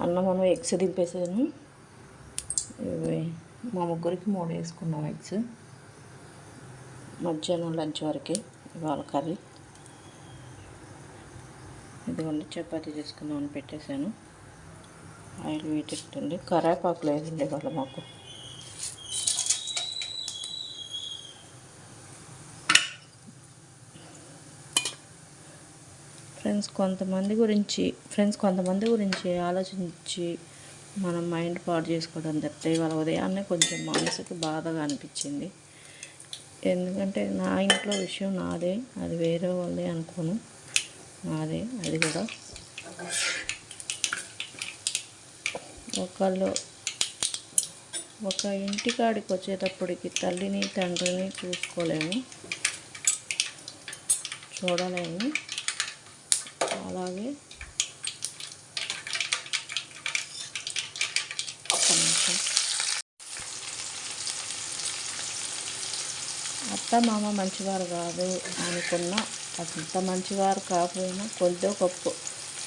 అన్నం మనం ఎగ్స్ దింపేసాను ఇవి మా ముగ్గురికి మూడు వేసుకున్నాం ఎగ్స్. మధ్యాహ్నం లంచ్ వరకే ఇవాళ కర్రీ. ఇదిగోండి చపాతీ చేసుకుందామని పెట్టేశాను. ఆయిల్ వీటెట్టుంది కరేపాకు లేదండి ఇవాళ మాకు. ఫ్రెండ్స్ కొంతమంది గురించి ఫ్రెండ్స్ కొంతమంది గురించి ఆలోచించి మనం మైండ్ పాడు చేసుకోవడం తప్పితే వాళ్ళ ఉదయాన్నే కొంచెం మనసుకు బాధగా అనిపించింది. ఎందుకంటే నా ఇంట్లో విషయం నాదే అది వేరే వాళ్ళే అనుకోను. నాదే అది కూడా. ఒకళ్ళు ఒక ఇంటికాడికి వచ్చేటప్పటికి తల్లిని తండ్రిని చూసుకోలేము. చూడలేము. అలాగే నిమిషం. అత్త మామ మంచివారు కాదు అనుకున్న అంత మంచివారు కాకపోయినా కొద్దో గొప్ప.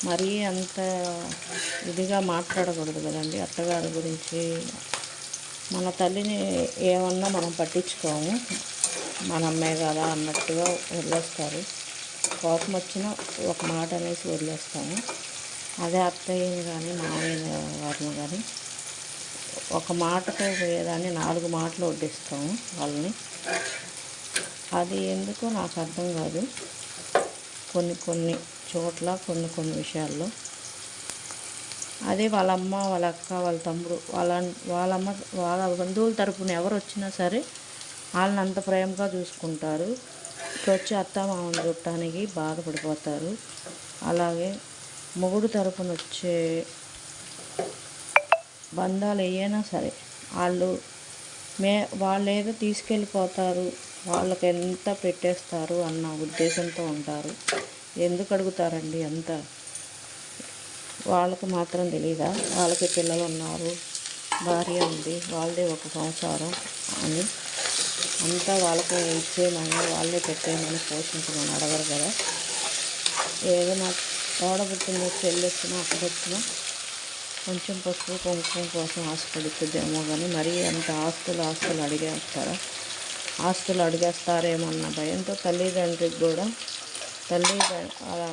మరీ అంత ఇదిగా మాట్లాడకూడదు కదండి అత్తగారి గురించి. మన తల్లిని ఏమన్నా మనం పట్టించుకోము. మన అమ్మే కదా అన్నట్టుగా వదిలేస్తారు. కోపం వచ్చినా ఒక మాట అనేసి వదిలేస్తాము అదే అత్తయ్యని కానీ మామయ్య వారిని కానీ ఒక మాటతో పోయేదాన్ని నాలుగు మాటలు వడ్డిస్తాము వాళ్ళని. అది ఎందుకో నాకు అర్థం కాదు. కొన్ని కొన్ని చోట్ల కొన్ని కొన్ని విషయాల్లో. అదే వాళ్ళ అమ్మ వాళ్ళ అక్క వాళ్ళ తమ్ముడు వాళ్ళ వాళ్ళమ్మ వాళ్ళ బంధువుల తరపున ఎవరు వచ్చినా సరే వాళ్ళని అంత ప్రేమగా చూసుకుంటారు. వచ్చి అత్త మామని చుట్టానికి బాధపడిపోతారు అలాగే మొగుడు తరపున వచ్చే బంధాలు ఏవైనా సరే వాళ్ళు మే వాళ్ళు ఏదో తీసుకెళ్ళిపోతారు వాళ్ళకి ఎంత పెట్టేస్తారు అన్న ఉద్దేశంతో ఉంటారు. ఎందుకు అడుగుతారండి అంత? వాళ్ళకి మాత్రం తెలియదా వాళ్ళకి పిల్లలు ఉన్నారు భార్య ఉంది వాళ్ళదే ఒక సంసారం అని. అంతా వాళ్ళకే ఇచ్చేయమని వాళ్ళే పెట్టేయమని పోషించమని అడగరు కదా. ఏదైనా తోడబుట్టిన చెల్లి వచ్చినా అక్కడొచ్చినా కొంచెం పసుపు కుంకుమ కోసం ఆశపడుతుందేమో కానీ మరీ అంత ఆస్తులు ఆస్తులు అడిగేస్తారా? ఆస్తులు అడిగేస్తారేమో అన్న భయంతో తల్లిదండ్రికి కూడా తల్లి అలా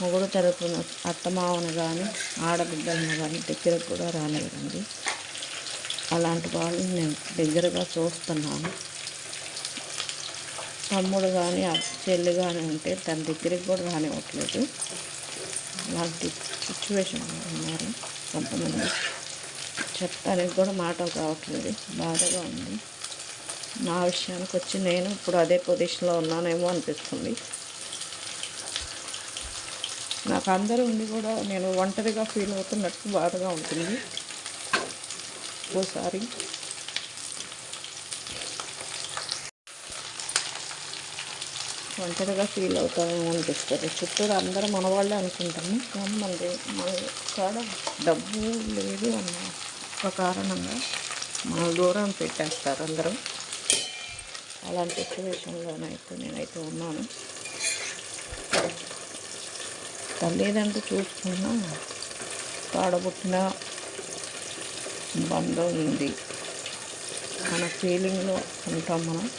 మొగుడు తరపున అత్తమావను కానీ ఆడబిడ్డలను కానీ దగ్గరకు కూడా రాలేదండి అలాంటి వాళ్ళని నేను దగ్గరగా చూస్తున్నాను. తమ్ముడు కానీ చెల్లి కానీ ఉంటే తన దగ్గరికి కూడా రానివ్వట్లేదు. అలాంటి సిచ్యువేషన్ ఉన్నారు కొంతమంది చెప్తానికి కూడా మాటలు రావట్లేదు. బాధగా ఉంది. నా విషయానికి వచ్చి నేను ఇప్పుడు అదే పొజిషన్లో ఉన్నానేమో అనిపిస్తుంది. నాకు అందరూ ఉండి కూడా నేను ఒంటరిగా ఫీల్ అవుతున్నట్టు బాధగా ఉంటుంది. ఓసారి ఒంటరిగా ఫీల్ అవుతామేమో అనిపిస్తుంది. చుట్టూరు అందరూ మన వాళ్ళే అనుకుంటాము. కానీ మనది మన కాడ డబ్బు లేదు అన్న ఒక కారణంగా మన దూరం పెట్టేస్తారు అందరూ. అలాంటి సిచ్యువేషన్లోనైతే నేనైతే ఉన్నాను. తల్లిదండ్రులు చూసుకున్నా పాడబుట్టిన బంధం ఉంది. మన ఫీలింగ్లో ఉంటాం మనం.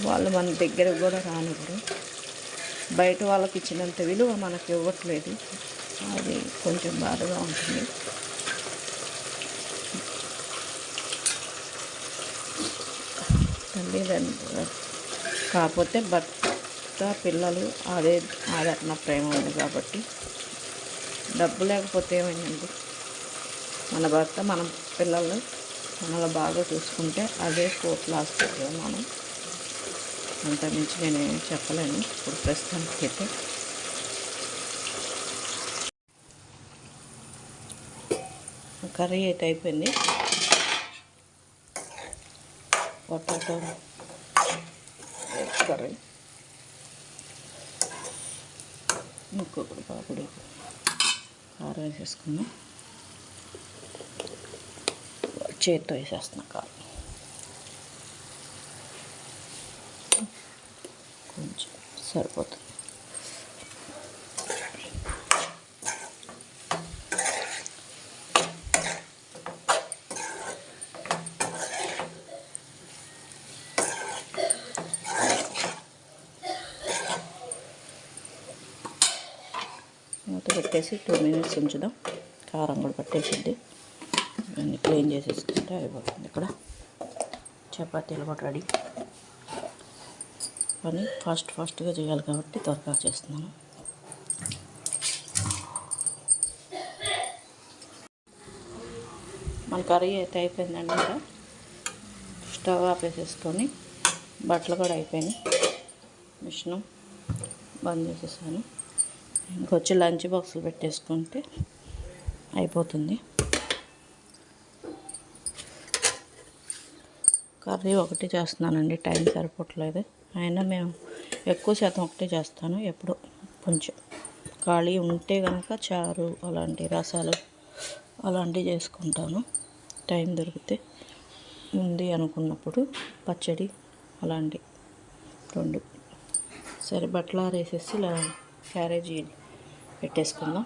వాళ్ళు మన దగ్గర కూడా రానివ్వరు. బయట వాళ్ళకి ఇచ్చినంత విలువ మనకి ఇవ్వట్లేదు. అది కొంచెం బాధగా ఉంటుంది. తల్లిదండ్రులు కాకపోతే భర్త పిల్లలు అదే ఆదరణ ప్రేమ ఉంది కాబట్టి. డబ్బు లేకపోతే ఏమైందండి? మన భర్త మన పిల్లలు మనల్ని బాగా చూసుకుంటే అదే కోట్ల ఆస్పత్రిలో మనం అంత మించి నేను ఏం చెప్పలేను ఇప్పుడు ప్రస్తుతానికి అయితే కర్రీ అయితే అయిపోయింది పొటాటో కర్రీ ఇంకొకటి పాపడి కారం వేసేసుకున్నాం చేతితో వేసేస్తున్నా కాదు కొంచెం సరిపోతుంది పెట్టేసి టూ మినిట్స్ ఉంచుదాం కారం కూడా పట్టేసింది ఇవన్నీ క్లీన్ చేసేసుకుంటే అయిపోతుంది ఇక్కడ. చపాతీలు కూడా రెడీ. పని ఫాస్ట్ ఫాస్ట్గా చేయాలి కాబట్టి త్వరగా చేస్తున్నాను. మన కర్రీ అయితే అయిపోయిందండి ఇక్కడ స్టవ్ ఆపేసేసుకొని బట్టలు కూడా అయిపోయినాయి. మిషన్ బంద్ చేసేసాను. ఇంకొచ్చి లంచ్ బాక్సులు పెట్టేసుకుంటే అయిపోతుంది. కర్రీ ఒకటి చేస్తున్నానండి టైం సరిపోవట్లేదు. అయినా మేము ఎక్కువ శాతం ఒకటే చేస్తాను ఎప్పుడు కొంచెం. ఖాళీ ఉంటే కనుక చారు అలాంటి రసాలు అలాంటివి చేసుకుంటాను టైం దొరికితే. ఉంది అనుకున్నప్పుడు పచ్చడి అలాంటి రెండు. సరే బట్టలు ఆరేసేసి ఇలా క్యారేజీ పెట్టేసుకుందాం.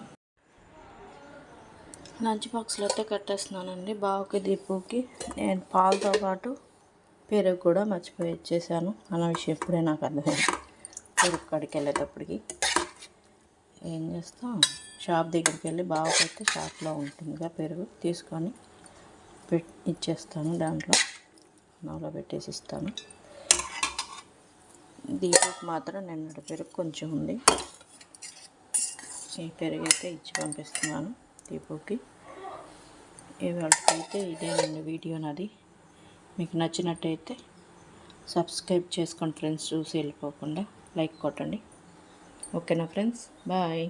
లంచ్ బాక్స్లో అయితే కట్టేస్తున్నానండి బావకి దీపుకి నేను పాలతో పాటు పెరుగు కూడా మర్చిపోయి ఇచ్చేసాను అన్న విషయం ఇప్పుడే నాకు అర్థమైంది. పెరుగు కాడికి వెళ్ళేటప్పటికి ఏం చేస్తాం? షాప్ దగ్గరికి వెళ్ళి బావకైతే షాప్లో ఉంటుందిగా పెరుగు తీసుకొని పెట్ ఇచ్చేస్తాను దాంట్లో. నాలో పెట్టేసి ఇస్తాను. దీపక్ మాత్రం నిన్నటి పెరుగు కొంచెం ఉంది. ఈ పెరుగు అయితే ఇచ్చి పంపిస్తున్నాను దీపుకి. ఇవాళకైతే ఇదేనండి వీడియో నాది. మీకు నచ్చినట్టయితే సబ్స్క్రైబ్ చేసుకోండి ఫ్రెండ్స్ చూసి వెళ్ళిపోకుండా లైక్ కొట్టండి. ఓకేనా ఫ్రెండ్స్? బాయ్.